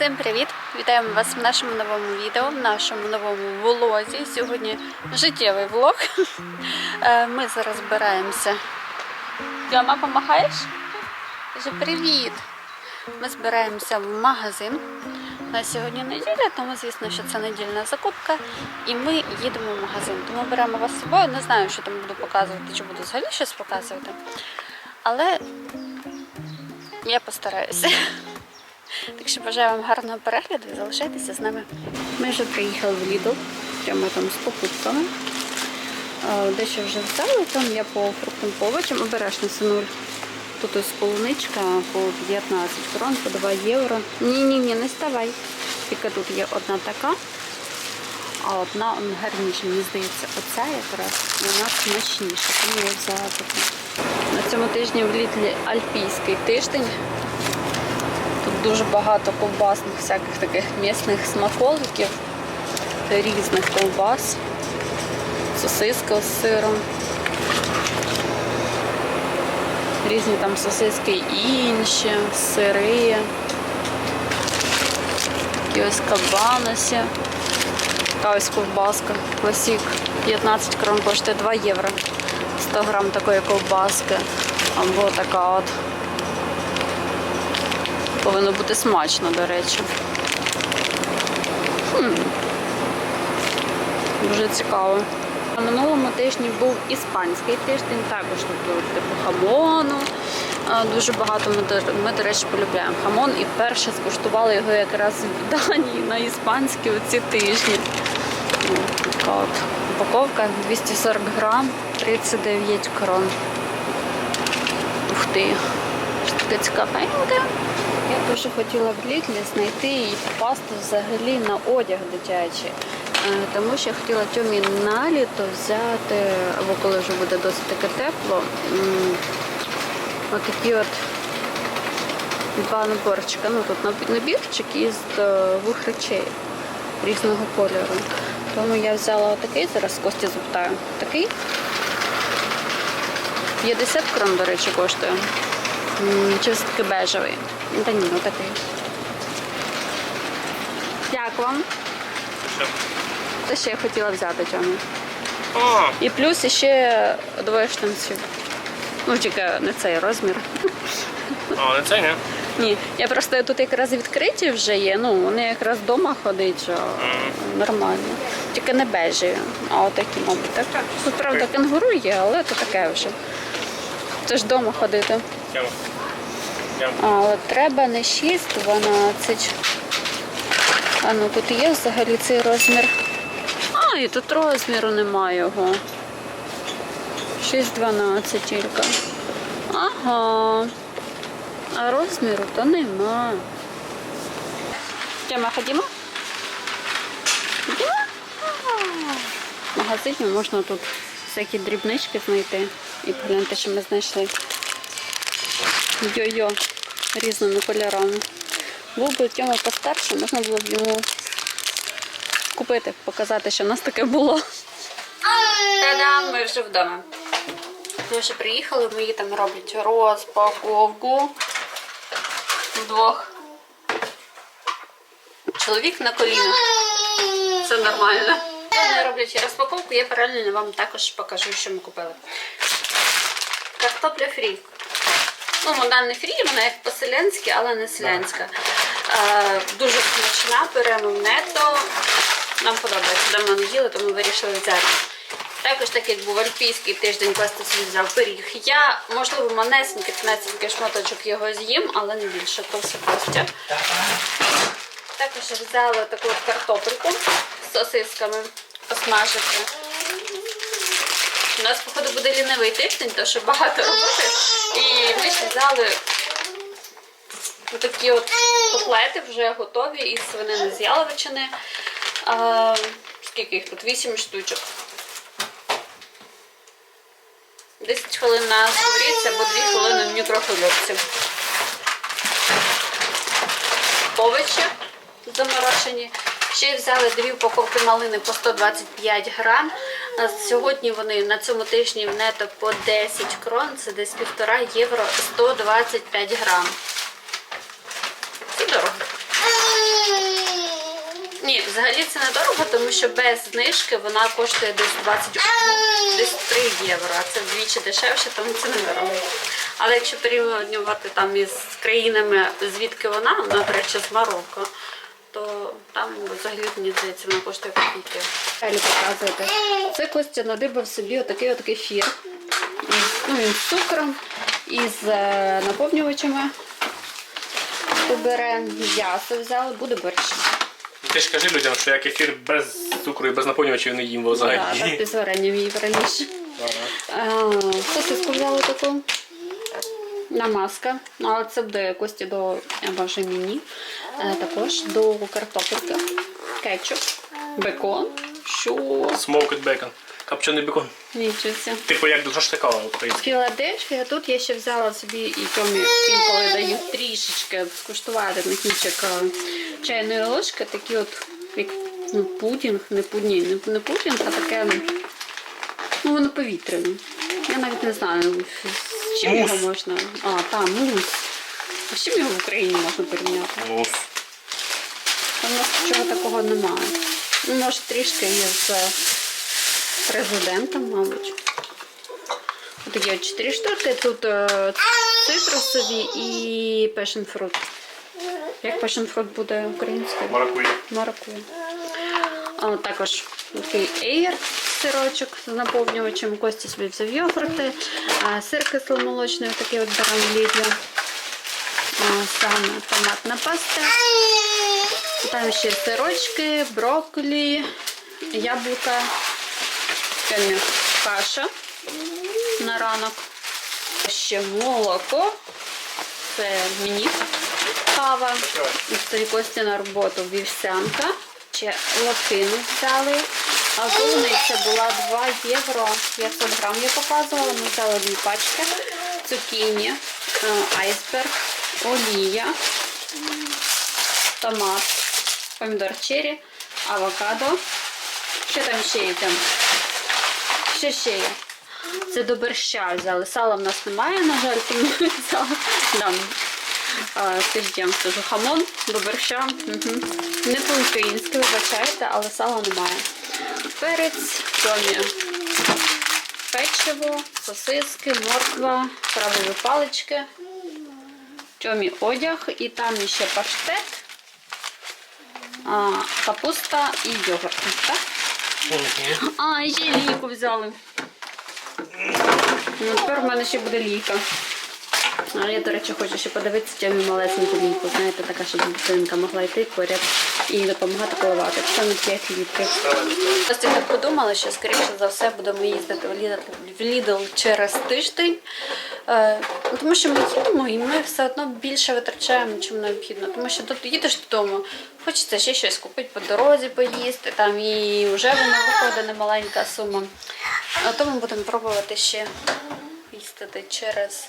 Всім привіт! Вітаємо вас в нашому новому відео, в нашому новому влозі. Сьогодні життєвий влог. Е, Ми зараз збираємося. Дьома? Каже, привіт! Ми збираємося в магазин. У нас сьогодні неділя, тому звісно, що це недільна закупка. І ми їдемо в магазин. Тому беремо вас з собою. Не знаю, що там буду показувати, чи буду взагалі щось показувати. Але я постараюся. Так що бажаю вам гарного перегляду і залишайтеся з нами. Ми вже приїхали в Lidl, прямо там з покупками. Дещо вже взяли, там я по фруктам по овочам обережно синуль. Тут ось полуничка по 15 крон, по 2 євро. Ні-ні-ні, не ставай. Тільки тут є одна така, а одна гарніша. Мені здається, оця якраз вона смачніша, тому я взяла таку. На цьому тижні в Літлі альпійський тиждень. Дуже багато ковбасних всяких таких місних смаколиків, різних ковбас, сосиска з сиром. Різні там сосиски інші, сири. І ось кабаносі. Така ось ковбаска. Класік 15 крон коштує 2 євро. 100 грам такої ковбаски. Або така от. Повинно бути смачно, до речі. Хм. Дуже цікаво. На минулому тижні був іспанський тиждень, також тут типу хамону. Дуже багато ми, ми, до речі, полюбляємо хамон і вперше скуштували його якраз в Данії на іспанські оці тижні. Така от упаковка 240 грам, 39 крон. Ух ти, що таке цікавеньке. Я дуже хотіла в Літлі знайти і попасти взагалі на одяг дитячий. Е, Тому що я хотіла Тьомі на літо взяти, або коли вже буде досить таке тепло, отакі от два наборчика. Ну тут набірчик із е, двох речей різного кольору. Тому я взяла отакий, зараз Кості запитаю. Такий 50 крон, до речі, коштує. М, Чи все таки бежевий? Та ні, ну такий. Як вам? Що? Це ще я хотіла взяти Тьомі. О, І плюс ще двоє штанців. Ну, тільки не цей розмір. а, не це, не? Ні, я просто тут якраз відкриті вже є. Ну, вони якраз вдома ходять, що нормально. Тільки не бежеві, а отакі, мабуть, так. Тут, правда, кенгуру є, але то таке вже. Це ж вдома ходити. Тема. А, от треба не 6, 12. А ну тут є взагалі цей розмір. А, і тут розміру немає його. 6-12 тільки. Ага. А розміру то нема. Тема, ходімо? Ходімо? В магазині можна тут всякі дрібнички знайти. І погляньте, що ми знайшли. Йо-йо, різними кольорами. Був би Тьома постарше, можна було б йому купити, показати, що в нас таке було. Та-дам, ми вже вдома. Ми вже приїхали, мої там роблять розпаковку вдвох. Чоловік на колінах. Це нормально. Вони роблять розпаковку, я паралельно вам також покажу, що ми купили. Картопля фрі. Ну, вона не фрі, вона як по-селянськи, але не селянська. Е, дуже смачна, беремо в нето. Нам подобається, давно не їли, тому вирішили взяти. Також так як був альпійський тиждень, Костя собі взяв пиріг. Я, можливо, манесенький, тонесенький шматочок його з'їм, але не більше, то все Костя. Також взяла таку от картопельку з сосисками посмажити. У нас, походу, буде лінивий тиждень, тому що багато роботи. І ми ще взяли такі от котлети вже готові із свинини з яловичини. А, скільки їх тут? 8 штучок. 10 хвилин на сковорідці або 2 хвилини в мікрохвильовці. Овочі заморожені. Ще взяли дві упаковки малини по 125 грам. Сьогодні вони на цьому тижні в нето по 10 крон, це десь півтора євро 125 грам. Це дорого. Ні, взагалі це недорого, тому що без знижки вона коштує десь 21, десь 3 євро. А це вдвічі дешевше, тому це недорого. Але якщо порівнювати там із країнами, звідки вона, наприклад, з Марокко, то там взагалі мені здається, вона коштує копійки. Показуєте. Це Костя надибав собі отакий от кефір. Із- Ну, він з цукром, із е, наповнювачами. Бере м'ясо взяли, буде борщ. Ти ж кажи людям, що я кефір без цукру і без наповнювачів не їм так взагалі. ти з варенням її раніше. Ага. А, Сосиску взяли таку. Намазка. Ну, але це буде кості до або вже мені. Е, Також до картопельки. Кетчуп, бекон. Що? Smoked bacon. Копчений бекон. Себе. Типу як до шашлика український. Філадельфія. Тут я ще взяла собі і Тьомі інколи даю трішечки скуштувати на кінчик е, чайної ложки. Такі от як ну, пудінг, не пудні, не, не пудінг, а таке. Ну, воно повітряне. Я навіть не знаю, з чим Мус. його можна. А, там, мус. А з чим його в Україні можна порівняти? Ну, У нас нічого такого немає. Ну, може, трішки є з президентом, мабуть. Такі от чотири штуки. Тут е, цитрусові і fruit. Як fruit буде українською? маракуйя. Маракуя. А, також такий ейр сирочок з наповнювачем. Кості собі взяв йогурти, сир кисломолочний, такий от беремо в Саме томатна паста. Там ще сирочки, брокколі, яблука, каша на ранок. Ще молоко. Це мені кава. І це Кості на роботу вівсянка. Ще латину взяли. А полуниця була 2 євро. 500 грам я показувала. Ми взяли дві пачки. Цукіні, е, айсберг, олія, томат, помідор черрі, авокадо. Що там ще є? Там? Що ще є? Це до борща взяли. Сала в нас немає, на жаль, тому ми взяли. Да. А, Скажіть, скажу хамон до борща. Не по-українськи, вибачайте, але сала немає. Перець, томі, печиво, сосиски, морква, крабові палички, тьомі одяг і там ще паштет, а, капуста і йогурт. Так? А, і ще ліку взяли. Ну, тепер в мене ще буде ліка. А я, до речі, хочу ще подивитися тьомі малесеньку ліку. Знаєте, така, щоб дитинка могла йти поряд і допомагати коливати. Це не 5 літрів. Просто так подумала, що скоріше за все будемо їздити в Lidl через тиждень. Е, тому що ми їдемо і ми все одно більше витрачаємо, чим необхідно. Тому що тут їдеш додому, хочеться ще щось купити по дорозі, поїсти, там і вже воно виходить немаленька сума. А тому будемо пробувати ще їздити через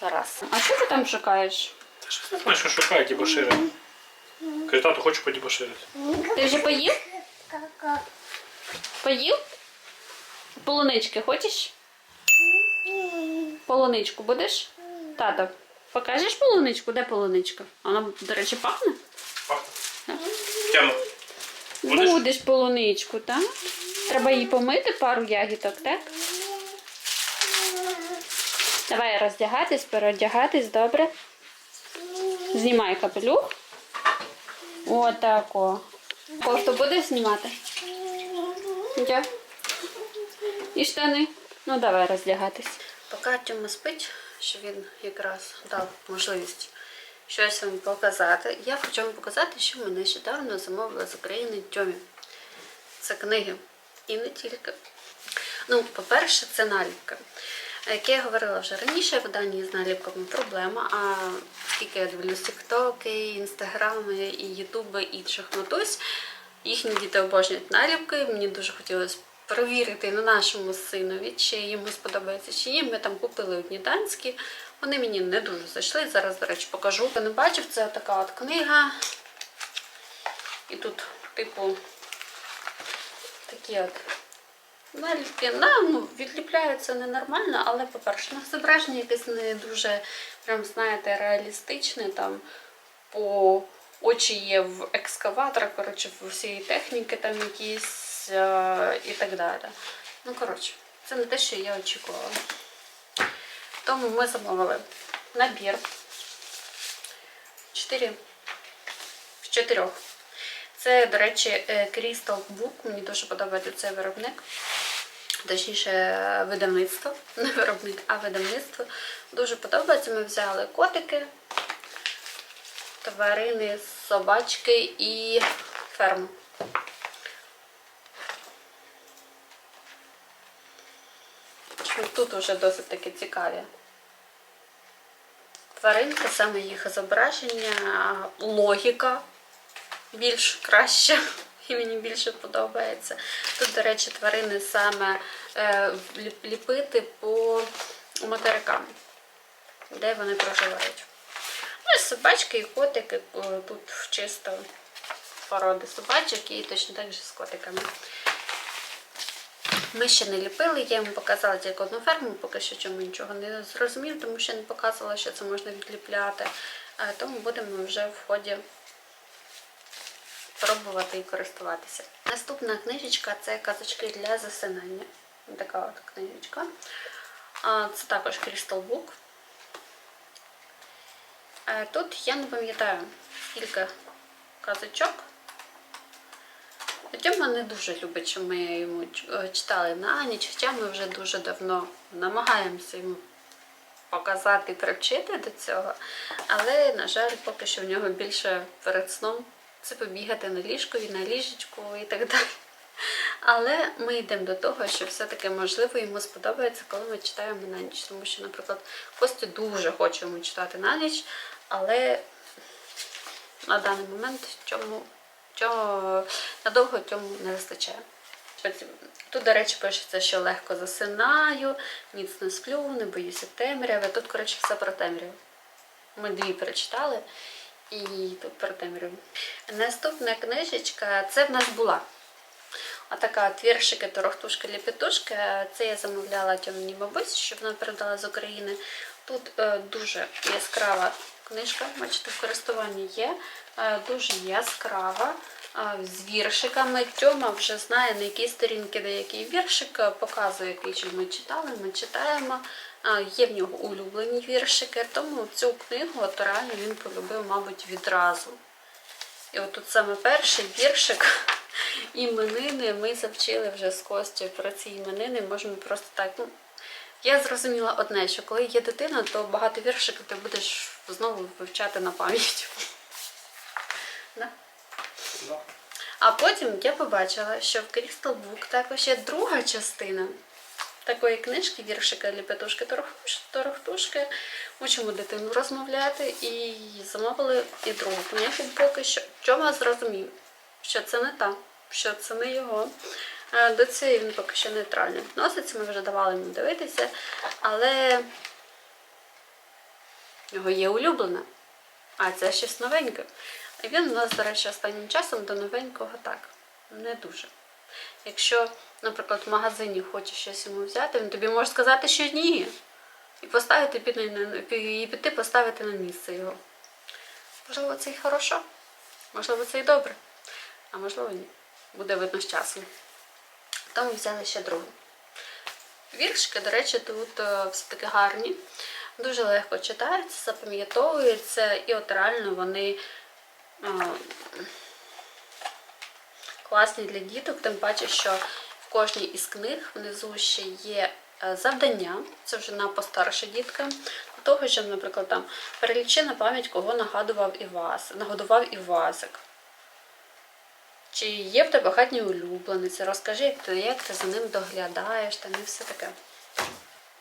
раз. А що ти там шукаєш? Ти не знаєш, що шукає дібошири. Каже, тату, хочу подібоширити. Ти вже поїв? Поїв? Полунички хочеш? Полуничку будеш? Тато, покажеш полуничку? Де полуничка? Вона, до речі, пахне? Пахне. Тяма. Будеш? Будеш полуничку, так? Треба її помити, пару ягідок, так? Давай роздягатись, переодягатись, добре. Знімай капелюх. Отако. Кофту будеш знімати? Де? І штани. Ну, давай роздягатись. Поки Тьома спить, що він якраз дав можливість щось вам показати. Я хочу вам показати, що ми нещодавно замовили з України Тьомі. Це книги. І не тільки. Ну, по-перше, це наліпки. Як я говорила вже раніше, в Данії з наліпками проблема. А скільки я дивлюсь тіктоки, інстаграми і ютуби інших матусь, їхні діти обожнюють наліпки. Мені дуже хотілося перевірити на нашому синові, чи йому сподобається чи ні. Ми там купили одні данські. Вони мені не дуже зайшли. Зараз, до речі, покажу. Хто не бачив, це така от книга. І тут, типу, такі от наліпки. На, ну, відліпляються ненормально, але, по-перше, на зображення якесь не дуже, прям, знаєте, реалістичне там по очі є в екскаватора, коротше, в усієї техніки там якісь е, і так далі. Ну, коротше, це не те, що я очікувала. Тому ми замовили набір. Чотири. З чотирьох. Це, до речі, е, Crystal Book. Мені дуже подобається цей виробник. Точніше, видавництво. Не виробник, а видавництво. Дуже подобається. Ми взяли котики, тварини, собачки і ферму. Тут вже досить таки цікаві тваринки, саме їх зображення, логіка більш краще. І мені більше подобається. Тут, до речі, тварини саме е, ліпити по материкам, де вони проживають. Ну, і собачки і котики е, тут чисто породи собачок і точно так же з котиками. Ми ще не ліпили, я йому показала тільки одну ферму, поки що чому нічого не зрозумів, тому що не показувала, що це можна відліпляти. Е, Тому будемо вже в ході пробувати і користуватися. Наступна книжечка це казочки для засинання. Така от книжечка. Це також Crystal Book. Е, Тут я не пам'ятаю, скільки казочок. Тьома не дуже любить, що ми йому е, читали на ніч, хоча ми вже дуже давно намагаємося йому показати і привчити до цього. Але, на жаль, поки що в нього більше перед сном це побігати на ліжкові, на ліжечку і так далі. Але ми йдемо до того, що все-таки можливо йому сподобається, коли ми читаємо на ніч. Тому що, наприклад, Костя дуже хоче йому читати на ніч, але на даний момент чому, чому надовго цьому не вистачає. Тут, до речі, пишеться, що легко засинаю, міцно сплю, не боюся темряви. Тут, коротше, все про темряву. Ми дві перечитали і тут про темряву. Наступна книжечка це в нас була. Отака от віршики, торохтушки, ліпітушки. Це я замовляла тьомній бабусі, щоб вона передала з України. Тут е, дуже яскрава книжка, бачите, в користуванні є. Е, дуже яскрава. е, З віршиками. Тьома вже знає, на якій сторінці деякий віршик, показує, який ми читали, ми читаємо. Є в нього улюблені віршики, тому цю книгу от реально він полюбив, мабуть, відразу. І от тут саме перший віршик іменини ми завчили вже з Костю про ці іменини. Можемо просто так. Ну, я зрозуміла одне, що коли є дитина, то багато віршиків ти будеш знову вивчати на пам'ять. Да? Да. А потім я побачила, що в Crystal Book також є друга частина такої книжки, віршика Ліпетушки Торохтуш- Торохтушки. Учимо дитину розмовляти і замовили і другу книгу поки що. Чому зрозумів, що це не та, що це не його. Е, До цієї він поки що нейтрально відноситься, ми вже давали йому дивитися, але його є улюблена, а це щось новеньке. І він у нас, до речі, останнім часом до новенького так, не дуже. Якщо, наприклад, в магазині хочеш щось йому взяти, він тобі може сказати, що ні. І поставити і піти поставити на місце його. Можливо, це й хорошо, можливо, це й добре, а можливо, ні. Буде видно з часом. Тому взяли ще другу. Віршики, до речі, тут е, все-таки гарні, дуже легко читаються, запам'ятовуються, і от реально вони е, класні для діток, тим паче, що в кожній із книг внизу ще є е, завдання, це вже на постарше дітки, до того, що, наприклад, там перелічи на пам'ять, кого нагадував Івас, нагодував Івасик. Чи є в тебе хатній улюбленець? Розкажи, як ти, як ти за ним доглядаєш, там і все таке.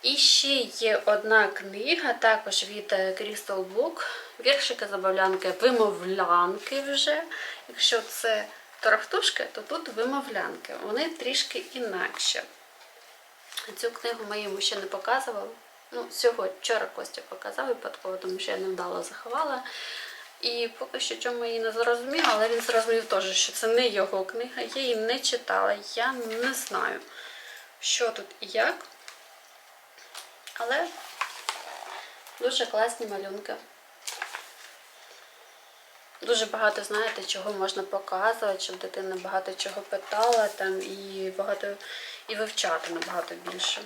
І ще є одна книга, також від е, Crystal Book. Віршики забавлянки, вимовлянки вже. Якщо це торохтушки, то тут вимовлянки. Вони трішки інакші. Цю книгу ми йому ще не показували. Ну, сьогодні, вчора Костя показав випадково, тому що я невдало заховала. І поки що чому її не зрозуміла, але він зрозумів теж, що це не його книга. Я її не читала, я не знаю, що тут і як. Але дуже класні малюнки. Дуже багато знаєте, чого можна показувати, щоб дитина багато чого питала там і багато і вивчати набагато більше.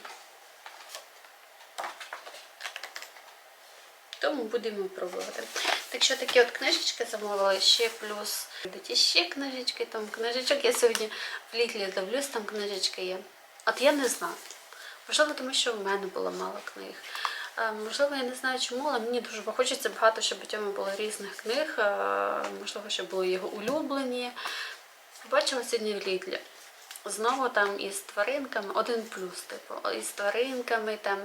Тому будемо пробувати. Так що такі от книжечки замовила, ще плюс йдуть ще книжечки, там книжечок. Я сьогодні в літлі дивлюсь, там книжечки є. От я не знаю. Можливо, тому що в мене було мало книг. Е, Можливо, я не знаю чому, але мені дуже хочеться багато, щоб у цьому було різних книг. Е, Можливо, щоб були його улюблені. Побачила сьогодні в Лідлі. Знову там із тваринками, один плюс, типу, із тваринками там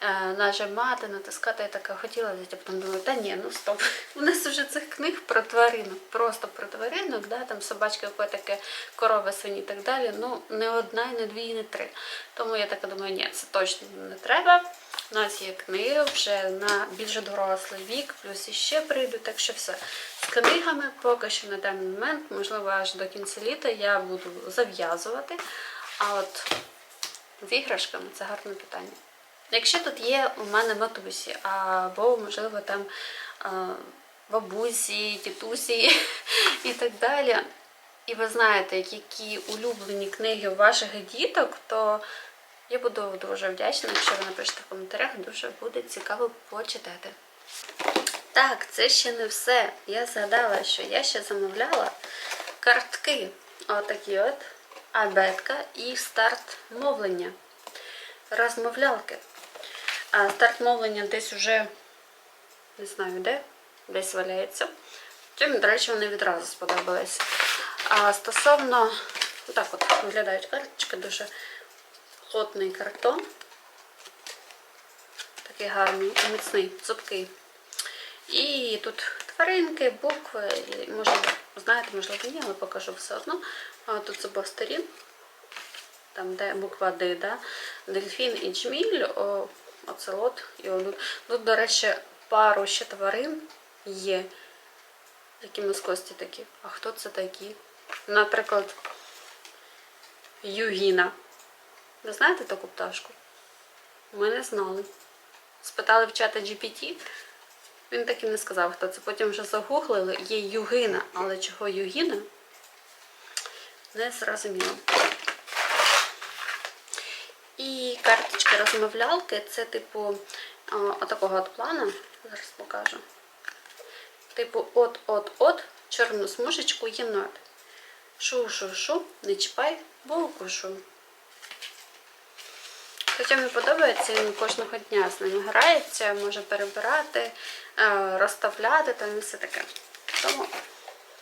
е, нажимати, натискати, я така хотіла взяти, а потім думаю, та ні, ну стоп. У нас вже цих книг про тваринок, просто про тваринок, да, там собачки, котики, корови, свині і так далі. Ну, не одна, і не дві, і не три. Тому я така думаю, ні, це точно не треба. У нас є книги вже на більш дорослий вік, плюс іще прийду, так що все. З книгами поки що на даний момент, можливо, аж до кінця літа я буду зав'язувати. А от з іграшками це гарне питання. Якщо тут є у мене матусі, або, можливо, там бабусі, тітусі і так далі, і ви знаєте, які улюблені книги у ваших діток, то я буду дуже вдячна, якщо ви напишете в коментарях, дуже буде цікаво почитати. Так, це ще не все. Я згадала, що я ще замовляла картки. Отакі от, абетка і старт мовлення. Розмовлялки. А старт мовлення десь уже не знаю де, десь валяється. Тим, до речі, вони відразу сподобались. А стосовно, так от виглядають карточки, дуже плотний картон. Такий гарний, міцний, цупкий. І тут тваринки, букви, може, знаєте, можливо, ні, але покажу все одно. А тут це сторін, там де буква Д, да? дельфін і джміль, о, оцелот і одут. Тут, до речі, пару ще тварин є. Які мискості такі. А хто це такі? Наприклад, Югіна. Ви знаєте таку пташку? Ми не знали. Спитали в чата GPT. Він так і не сказав, хто це. Потім вже загуглили. Є Югина, але чого Югіна? Не зрозуміло. І карточки розмовлялки це типу отакого от плану. Зараз покажу. Типу от-от-от, чорну смужечку єнот. Шу-шу-шу, не чіпай, бо укушу. Хоча мені подобається, він кожного дня з ними грається, може перебирати, е, розставляти там і все таке. Тому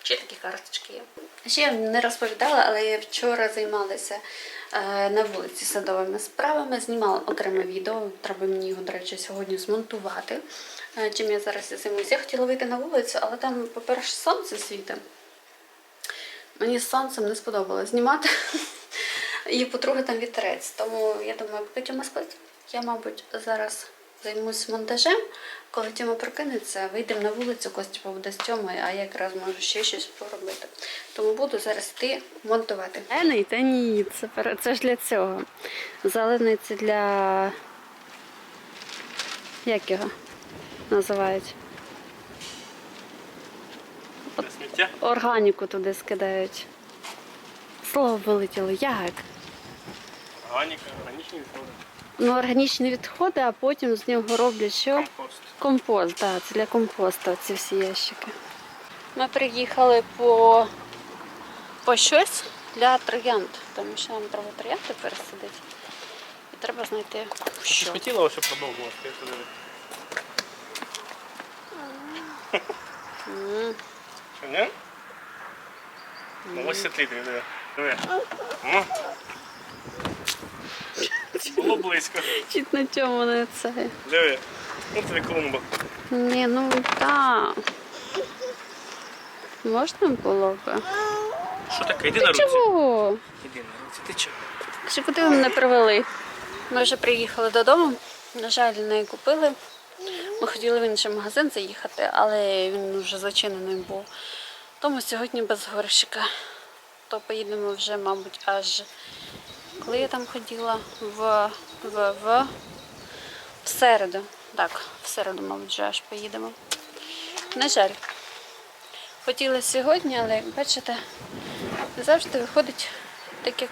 ще такі карточки є. Ще я не розповідала, але я вчора займалася е, на вулиці садовими справами, знімала окреме відео. Треба мені його, до речі, сьогодні змонтувати. Е, Чим я зараз займуся. Я хотіла вийти на вулицю, але там, по-перше, сонце світить. Мені з сонцем не сподобалось знімати. І по-друге, там вітерець. Тому я думаю, поки Тьома спить, я, мабуть, зараз займусь монтажем. Коли Тьома прокинеться, вийдемо на вулицю, Костя буде з Тьомою, а я якраз можу ще щось поробити. Тому буду зараз йти монтувати. Зелений та ні, це, це ж для цього. Зелений це для. Як його називають? Сміття. Органіку туди скидають. Слово вилетіло. Як? Органіка, органічні відходи. Ну, органічні відходи, а потім з нього роблять що? Компост. Компост, так, це для компосту ці всі ящики. Ми приїхали по, по щось для троянд, тому що нам треба троянди пересадити. І треба знайти що. хотіла ось продовжувати, я туди. М, Що, ні? Ну ось світлі, диви. Диви. Близько. Чуть на чому не це. Диви. Ну тобі клумба. Ні, ну так. Можна було б. Що таке? Йди на руці. Чого? Іди на руці, ти чого? Чи куди ви мене привели? Ми вже приїхали додому. На жаль, не купили. Ми хотіли в інший магазин заїхати, але він вже зачинений був. Тому сьогодні без горщика. То поїдемо вже, мабуть, аж коли я там ходила в, в, в, в середу. Так, в середу, мабуть, вже аж поїдемо. На жаль. хотіла сьогодні, але бачите, завжди виходить так, як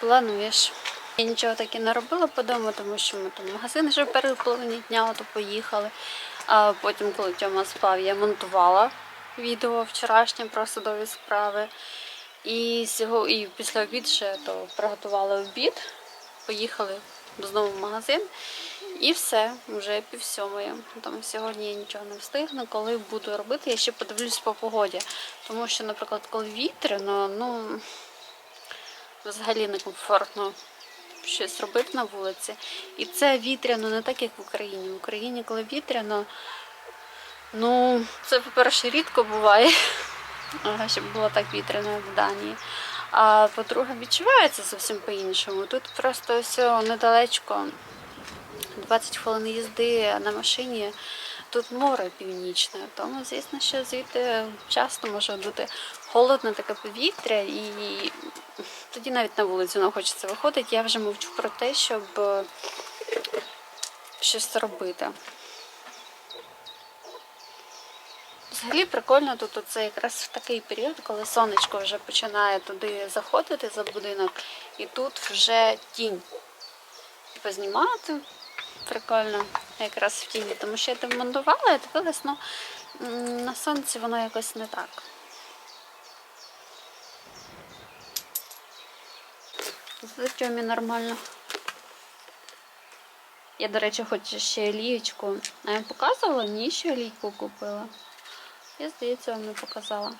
плануєш. Я нічого таки не робила по дому, тому що ми там магазин вже в половині дня то поїхали. А потім, коли Тьома спав, я монтувала відео вчорашнє про судові справи. І, сього, і після обід ще то приготували обід, поїхали знову в магазин. І все, вже пів сьомої. Тому сьогодні я нічого не встигну. Коли буду робити, я ще подивлюсь по погоді. Тому що, наприклад, коли вітряно, ну взагалі некомфортно щось робити на вулиці. І це вітряно не так, як в Україні. В Україні, коли вітряно, ну, це, по-перше, рідко буває, щоб було так вітряно, як в Данії. А по-друге, відчувається зовсім по-іншому. Тут просто все недалечко, 20 хвилин їзди на машині. Тут море північне, тому звісно, що звідти часто може бути холодне таке повітря, і тоді навіть на вулицю не хочеться виходити. Я вже мовчу про те, щоб е, щось робити. Взагалі прикольно тут оце якраз в такий період, коли сонечко вже починає туди заходити за будинок, і тут вже тінь. Познімати прикольно якраз в тіні, тому що я там монтувала, я дивилась, ну на сонці воно якось не так. З нормально. Я, до речі, хочу ще олієчку. А я показувала? Ні, ще олійку купила. Я, здається, вам не показала.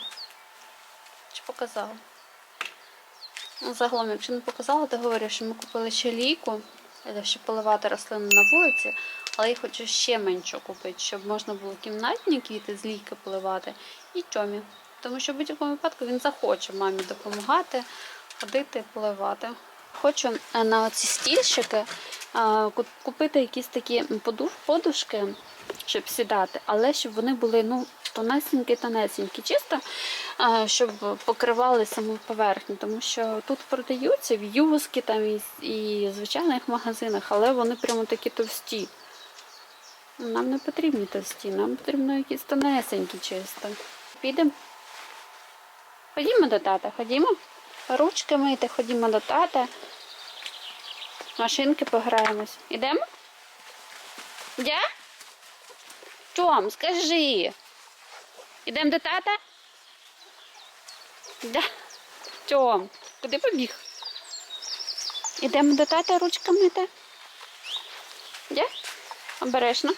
Чи показала? Ну, загалом, якщо не показала, то говорю, що ми купили ще лійку, е, щоб поливати рослини на вулиці, але я хочу ще меншу купити, щоб можна було кімнатні квіти з лійки поливати і тьомі. Тому що в будь-якому випадку він захоче мамі допомагати, ходити, поливати. Хочу е, на оці стільчики е, купити якісь такі подушки, щоб сідати, але щоб вони були ну, тонесенькі, тонесенькі, чисто, щоб покривали саму поверхню. Тому що тут продаються в юзки там і, і звичайних магазинах, але вони прямо такі товсті. Нам не потрібні товсті, нам потрібно якісь тонесенькі чисто. Підемо. Ходімо до тата, ходімо. Ручки мити, ходімо до тата. Машинки пограємось. Ідемо? Де? Чом, скажи. Ідемо до тата? Да. Чом? Куди побіг? Ідемо до тата ручками, мити? Де? Обережно.